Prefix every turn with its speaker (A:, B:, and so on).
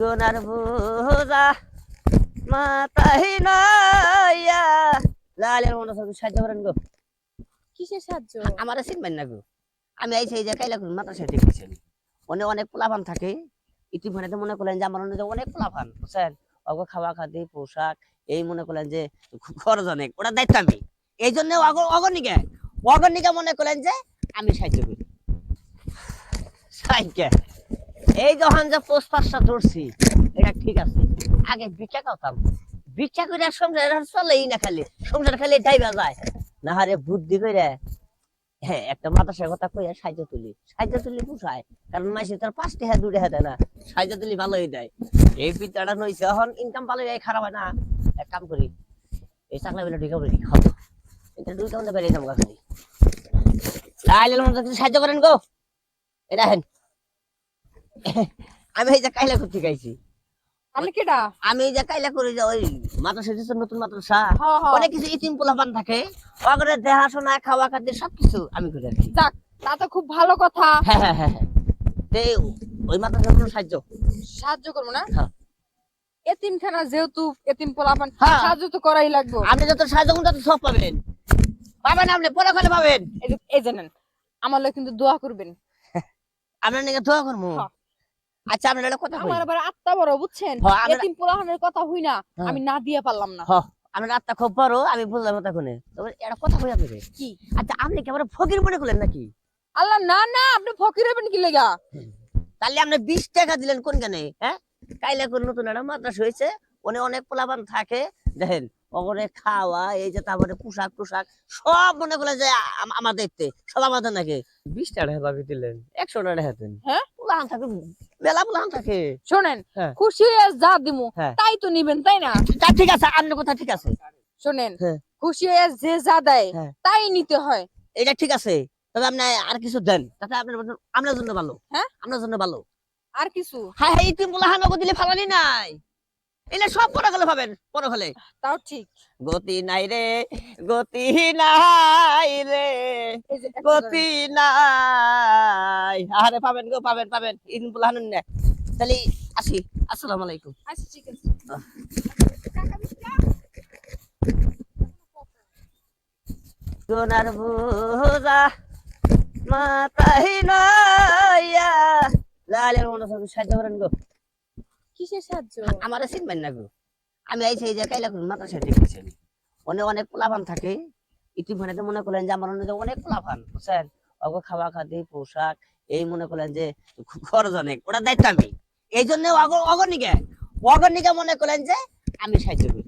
A: সোনার বোঝা মাথায় নয়া। লালের মনে সব সাহায্য করেন গো।
B: কিসের সাহায্য?
A: আমার চিনবেন না গো। আমি এই সেই যে কাইলা করুন মাথা সাথে দেখেছেন অনেক অনেক পোলাপান থাকে। ইতিমধ্যে মনে করলেন যে আমার অনেক অনেক পোলাপান বুঝছেন? অগো খাওয়া খাদ্য পোশাক এই মনে করলেন যে খরচ অনেক ওটা দায়িত্ব আমি। এই জন্য অগণিকা অগণিকা মনে করলেন যে আমি সাহায্য করি। সাইকে। এই যখন যে পোস্ট পাঁচটা ধরছি, এটা ঠিক আছে। আগে বিচা করতাম। বিচা করে সংসার চলেই না খালি। সংসার খালি ডাইবা যায়। না হারে বুদ্ধি করে হ্যাঁ একটা মাতাসের কথা কইয়া সাহায্য তুলি। সাহায্য তুলি পোষায় কারণ মাসে তার পাঁচটি হ্যাঁ হ্যাঁ দেয় না সাহায্য তুলি ভালোই দেয়। এই বিদ্যাটা নইছে, এখন ইনকাম ভালো যায় খারাপ হয় না। এক কাম করি, এই চাকলা বেলা ঢুকে বলি খাব। এটা দুই কামতে বেরিয়ে যাব লাইলের মধ্যে সাহায্য করেন গো। এটা হেন আমি এই যে কাইলা করতে গাইছি
B: আপনি কেডা?
A: আমি এই যে কাইলা করি যে ওই মাদ্রাসা দিচ্ছে নতুন মাদ্রাসা অনেক কিছু ইতিম পোলাপান থাকে। ওগুলো দেখাশোনা খাওয়া খাদ্য সবকিছু আমি করে রাখি
B: যাক তা তো খুব ভালো কথা।
A: হ্যাঁ হ্যাঁ হ্যাঁ হ্যাঁ। ওই মাদ্রাসার কোনো সাহায্য?
B: সাহায্য করব না?
A: হ্যাঁ।
B: এতিমখানা যেহেতু এতিম পোলাপান
A: হ্যাঁ।
B: সাহায্য তো করাই লাগবে।
A: আপনি যত সাহায্য করুন তত সব পাবেন। পাবেন আপনি পরে খালে পাবেন।
B: এই জানেন আমার লোক কিন্তু দোয়া করবেন।
A: আপনার নাকি দোয়া করব। আচ্ছা আপনার কথা
B: আমার আবার আত্মা বড় বুঝছেন? এতিম পোলাপানের কথা হই না। আমি না দিয়ে পারলাম না।
A: আপনার আত্মা খুব বড় আমি কথা শুনে তবে একটা কথা আপনাকে?
B: কি?
A: আচ্ছা আপনি কি আমার ফকির মনে করলেন নাকি?
B: আল্লাহ না না আপনি ফকির হবেন কি লেগা?
A: তাহলে আপনি বিশ টাকা দিলেন কোন কেন হ্যাঁ? কাইলে কোন নতুন একটা মাদ্রাসা হয়েছে ওনে অনেক পোলাপান থাকে দেখেন ওখানে খাওয়া এই যে তারপরে পোশাক টোশাক সব মনে করলেন যে আম- আমার দায়িত্বে সব আমাদের নাকি। বিশ টাকা দিলেন একশো টাকা হাতেন
B: হ্যাঁ?
A: পোলাহান থাকে মেলা পোলাহান থাকে
B: শোনেন
A: হ্যাঁ।
B: খুশি হয়ে যা দিমু
A: হ্যাঁ।
B: তাই তো নিবেন তাই না
A: তা ঠিক আছে আপনার কথা ঠিক আছে
B: শোনেন
A: হ্যাঁ।
B: খুশি হয়ে যে যা দেয়। তাই নিতে হয়
A: এটা ঠিক আছে তবে আপনি আর কিছু দেন তাতে আপনার জন্য- আপনার জন্য ভালো
B: হ্যাঁ?
A: আপনার জন্য ভালো
B: আর কিছু
A: হ্যাঁ হ্যাঁ ইতিম দিলে ফালানি নাই এলে সব পরে গেলে পাবেন পরে হলে।
B: তাও ঠিক।
A: গতি নাই রে গতি নাই রে গতি নাই। আরে পাবেন গো পাবেন পাবেন। ইন বুলাহানুন না। তাহলে আসি। আসসালামু আলাইকুম।
B: আচ্ছা ঠিক আছে।
A: সোনার বোঝা মাথায় নয়া। লালের মনে সাহায্য করেন গো।
B: কিসের সাহায্য?
A: আমার চিনবেন না গো। আমি সাথে দেখেছেন অনেক অনেক পোলাপান থাকে। ইতিমধ্যে মনে করলেন যে আমার অনেক অনেক বুঝছেন? অগ খাওয়া খাদি পোশাক, এই মনে করলেন যে ঘর অনেক ওটা দায়িত্ব আমি। এই জন্য অগণিকা অগণিকা মনে করলেন যে আমি সাহায্য করি।